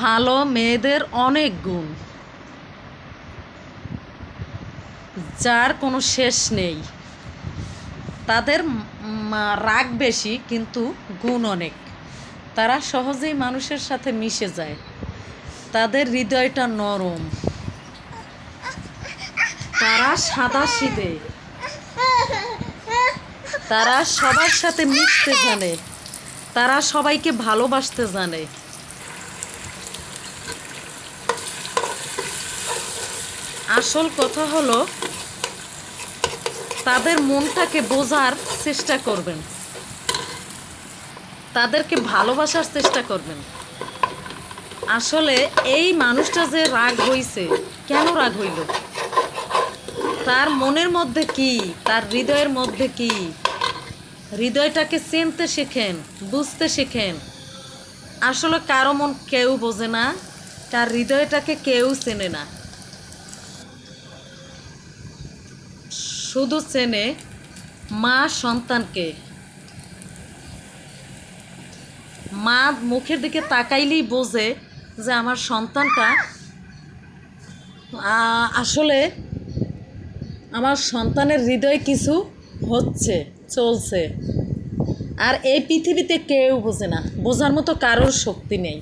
ভালো মেয়েদের অনেক গুণ। যার কোনো শেষ নেই। তাদের রাগ বেশি, কিন্তু গুণ অনেক। তারা সহজেই মানুষের সাথে মিশে যায়। তাদের হৃদয়টা নরম। তারা সাদা সিদে তারা সবার সাথে মিশতে জানে। তারা সবাইকে ভালোবাসতে জানে। আসল কথা হলো, তাদের মনটাকে বোঝার চেষ্টা করবেন। তাদেরকে ভালোবাসার চেষ্টা করবেন। আসলে এই মানুষটা যে রাগ হইছে, কেন রাগ হইল? তার মনের মধ্যে কি, তার হৃদয়ের মধ্যে কি? হৃদয়টাকে চিনতে শেখেন, বুঝতে শেখেন। আসলে কারও মন কেউ বোঝে না, তার হৃদয়টাকে কেউ চেনে না। শুধু চেনে মা সন্তানকে। মা মুখের দিকে তাকাইলেই বোঝে যে আমার সন্তানটা আসলে আমার সন্তানের হৃদয়ে কিছু হচ্ছে, চলছে। আর এই পৃথিবীতে কেউ বোঝে না, বোঝার মতো কারোর শক্তি নেই।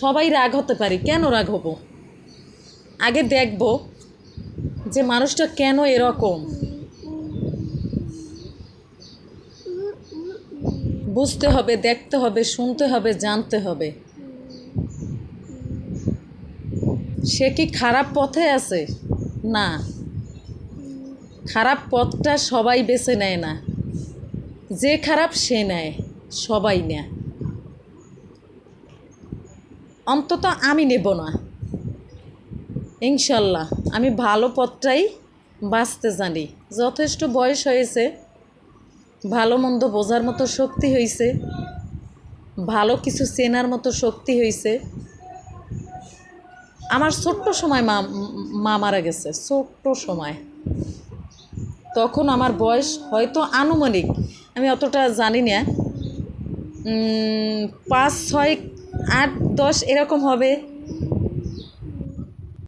সবাই রাগ হতে পারি, কেন রাগ হব? আগে দেখব যে মানুষটা কেন এরকম? বুঝতে হবে, দেখতে হবে, শুনতে হবে, জানতে হবে। সে কি খারাপ পথে আছে? না। খারাপ পথটা সবাই বেছে নেয় না। যে খারাপ সে নেয়, সবাই নেয়। অন্তত আমি নেব না। ইনশাল্লাহ, আমি ভালো পথটাই বাঁচতে জানি। যথেষ্ট বয়স হয়েছে, ভালো মন্দ বোঝার মতো শক্তি হয়েছে ভালো কিছু চেনার মতো শক্তি হয়েছে আমার ছোট্ট সময় মা মা মারা গেছে, ছোট্ট সময়। তখন আমার বয়স হয়তো আনুমানিক, আমি অতটা জানি না। পাঁচ, ছয়, আট, দশ এরকম হবে।